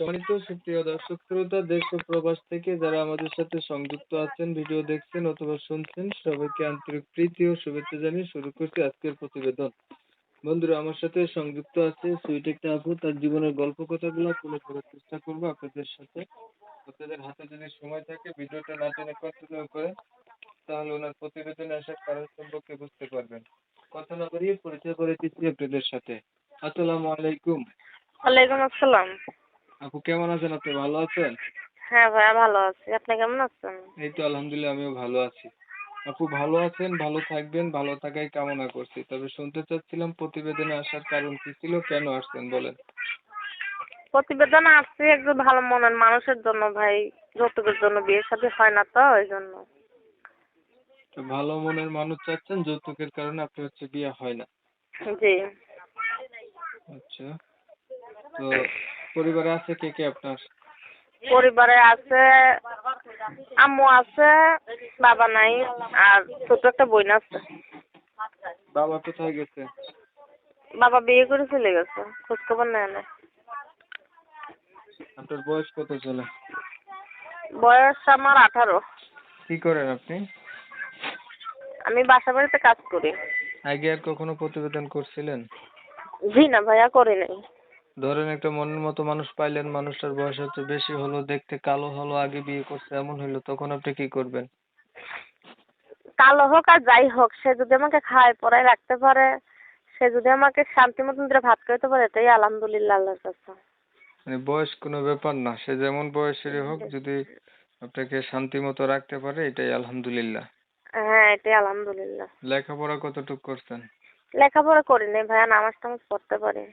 সম্মানিত সুপ্রিয় দর্শক শ্রোতা, দেশ ও প্রবাস থেকে যারা আমাদের সাথে সংযুক্ত আছেন, ভিডিও দেখছেন অথবা শুনছেন, সবাইকে আন্তরিক প্রীতি ও শুভেচ্ছা জানিয়ে শুরু করছি আজকের প্রতিবেদন। বন্ধুরা, আমার সাথে সংযুক্ত আছে সুইট আপু। তার জীবনের গল্প কথাগুলো তুলে ধরার চেষ্টা করব আপনাদের সাথে। আপনাদের হাতে যদি সময় থাকে, ভিডিওটা না টেনে কন্টিনিউ করেন, তাহলে ওনার প্রতিবেদনে আসার কারণ সম্পর্কে বুঝতে পারবেন। কথা না বাড়িয়ে পরিচয় করে দিচ্ছি আপনাদের সাথে। আসসালামু আলাইকুম। ওয়ালাইকুম আসসালাম। আপু কেমন আছেন আপনি ভালো আছেন? হ্যাঁ ভাইয়া ভালো আছি আপনি কেমন আছেন? এই তো আলহামদুলিল্লাহ আমিও ভালো আছি। আপু ভালো আছেন ভালো থাকবেন ভালো থাকাই কামনা করছি। তবে শুনতে চাচ্ছিলাম প্রতিবেদনে আসার কারণ কি ছিল কেন আসছেন বলেন? প্রতিবেদন আসছি একটু ভালো মনের মানুষের জন্য ভাই যৌতুকের জন্য বিয়ে শাদী হয় না তো ওই জন্য। তো ভালো মনের মানুষ চাচ্ছেন যৌতুকের কারণে আপনি হচ্ছে বিয়ে হয় না। জি। আচ্ছা। তো পরিবারে আছে কে কে আপনার? পরিবারে আছে আম্মু আছে বাবা নাই আর ছোট একটা বোন আছে। বাবা কোথায় গেছে? বাবা বিয়ে করে চলে গেছে খোঁজ খবর নেয় না আপনার বয়স কত চলে? বয়স আমার আঠারো। কি করেন আপনি? আমি বাসা বাড়িতে কাজ করি। আগে আর কখনো প্রতিবেদন করছিলেন? জি না ভাইয়া করি নাই। ধরেন একটা মনের মতো মানুষ পাইলেন মানুষটার বয়স হচ্ছে বেশি হলো দেখতে কালো হলো আগে বিয়ে করছে এমন হইল তখন আপনি কি করবেন? কালো হোক আর যাই হোক সে যদি আমাকে খায় পড়ায় রাখতে পারে সে যদি আমাকে শান্তি মতন করে ভাত খাইতে পারে এটাই আলহামদুলিল্লাহ আল্লাহর কাছে। মানে বয়স কোনো ব্যাপার না সে যেমন বয়সেরই হোক যদি আপনাকে শান্তি মতো রাখতে পারে এটাই আলহামদুলিল্লাহ। হ্যাঁ এটাই আলহামদুলিল্লাহ। লেখাপড়া কতটুকু করছেন? লেখাপড়া করি নাই ভাইয়া নামাজ টামাজ পড়তে পারি।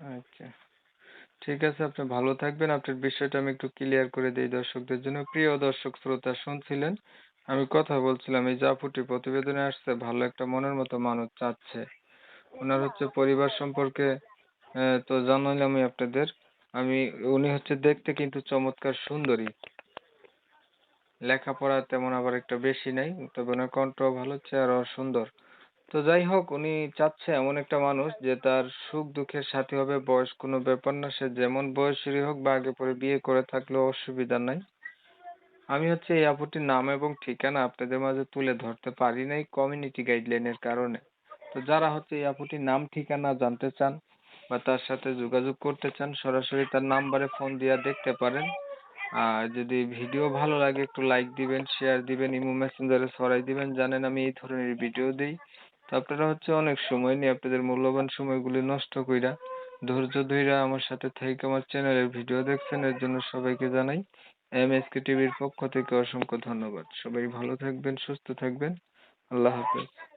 আচ্ছা। ঠিক আছে, আপনি ভালো থাকবেন। আপনার বিষয়টা আমি একটু ক্লিয়ার করে দিই দর্শকদের জন্য। প্রিয় দর্শক, শ্রোতা শুনছিলেন? আমি কথা বলছিলাম, এই জাপুটি প্রতিবেদনে আসছে, ভালো একটা মনের মতো মানুষ চাচ্ছে। ওনার হচ্ছে পরিবার সম্পর্কে তো জানাইলামই আপনাদের। আমি, উনি হচ্ছে দেখতে কিন্তু চমৎকার সুন্দরী। লেখাপড়া তেমন আবার একটা বেশি নাই, তবে ওনার কণ্ঠ ভালো, চেহারাও সুন্দর। তো যাই হোক, উনি চাচ্ছে এমন একটা মানুষ যে তার সুখ দুঃখের সাথী হবে, বয়স কোনো ব্যাপার না, সে যেমন বয়সেরই হোক বা আগে পরে বিয়ে করে থাকলেও অসুবিধা নাই। আমি হচ্ছে এই আপুটির নাম এবং ঠিকানা আপনাদের মাঝে তুলে ধরতে পারি নাই কমিউনিটি গাইডলাইনের কারণে। তো যারা হচ্ছে এই আপুটির নাম ঠিকানা জানতে চান বা তার সাথে যোগাযোগ করতে চান, সরাসরি তার নাম্বারে ফোন দিয়া দেখতে পারেন। আর যদি ভিডিও ভালো লাগে, একটু লাইক দিবেন শেয়ার দিবেন, ইমো মেসেঞ্জারে ছড়াই দিবেন। জানেন আমি এই ধরনের ভিডিও দেই। তো আপনারা হচ্ছে অনেক সময় নিয়ে আপনাদের মূল্যবান সময়গুলি নষ্ট কইরা, ধৈর্য ধইরা আমার সাথে থাইকা আমার চ্যানেলের ভিডিও দেখছেন, এর জন্য সবাইকে জানাই এম এস কে টিভির পক্ষ থেকে অসংখ্য ধন্যবাদ। সবাই ভালো থাকবেন, সুস্থ থাকবেন। আল্লাহ হাফেজ।